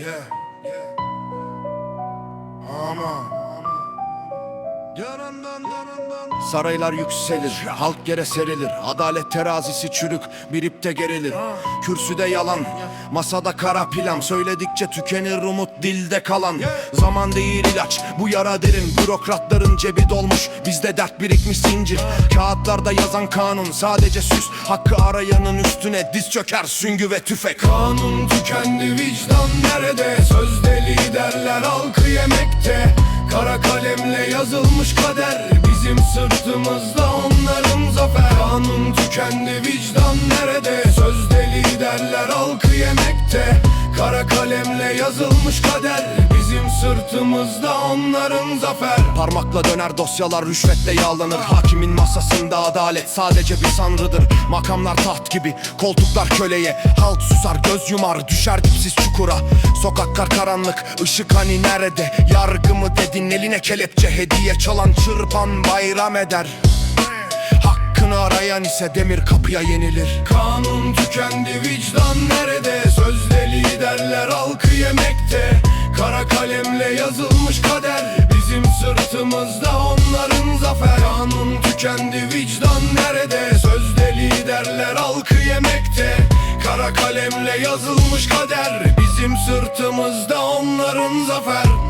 Yeah, yeah. Aman. Saraylar yükselir, halk yere serilir Adalet terazisi çürük, bir ipte gerilir. Kürsüde yalan, masada kara plan Söyledikçe tükenir umut dilde kalan. Zaman değil ilaç, bu yara derin Bürokratların cebi dolmuş, bizde dert birikmiş zincir Kağıtlarda yazan kanun. Sadece süs Hakkı arayanın üstüne diz çöker süngü ve tüfek. Kanun tükendi, vicdan nerede? Sözde liderler halkı yemekte sırtımızda onların zafer. Kanun tükendi vicdan nerede? Sözde liderler halkı yemekte. Kara kalemle yazılmış kader sırtımızda onların zafer. Parmakla döner dosyalar rüşvetle yağlanır. Hakimin masasında adalet sadece bir sanrıdır. Makamlar taht gibi koltuklar köleye. Halk susar göz yumar düşer dipsiz çukura. Sokaklar karanlık ışık hani nerede? Yargımı dedin eline kelepçe hediye çalan çırpan bayram eder. Hakkını arayan ise demir kapıya yenilir. Kanun tükendi vicdan nerede? Sözde liderler halkı yemekte Kara kalemle yazılmış kader. Bizim sırtımızda onların zafer. Kanun tükendi vicdan nerede? Sözde liderler halkı yemekte. Kara kalemle yazılmış kader. Bizim sırtımızda onların zafer